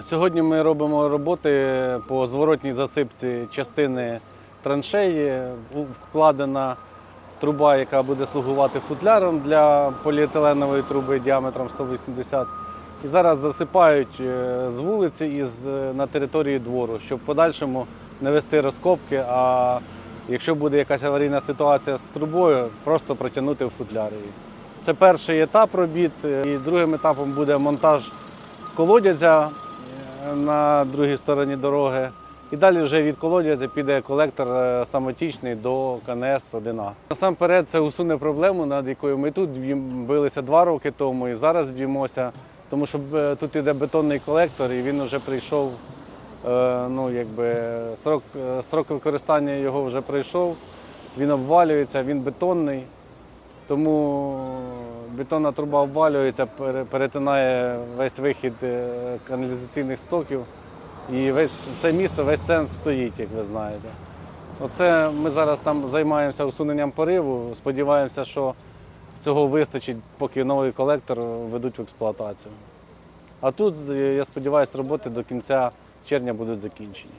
Сьогодні ми робимо роботи по зворотній засипці частини траншеї. Вкладена труба, яка буде слугувати футляром для поліетиленової труби діаметром 180. І зараз засипають е, з вулиці і е, на території двору, щоб в подальшому не вести розкопки. А якщо буде якась аварійна ситуація з трубою, просто протягнути в футляр її. Це перший етап робіт. е, І другим етапом буде монтаж колодязя на другій стороні дороги. І далі вже від колодязя піде колектор е, самотічний до КНС 1А. Насамперед це усуне проблему, над якою ми тут билися два роки тому і зараз б'ємося, тому що е, тут іде бетонний колектор і він вже прийшов. е, Ну, якби срок, срок використання його вже прийшов, він обвалюється, він бетонний. Тому бетонна труба обвалюється, перетинає весь вихід е, каналізаційних стоків. І весь все місто, весь центр стоїть, як ви знаєте. Оце ми зараз там займаємося усуненням пориву. Сподіваємося, що цього вистачить, поки новий колектор ведуть в експлуатацію. А тут, я сподіваюся, роботи до кінця червня будуть закінчені.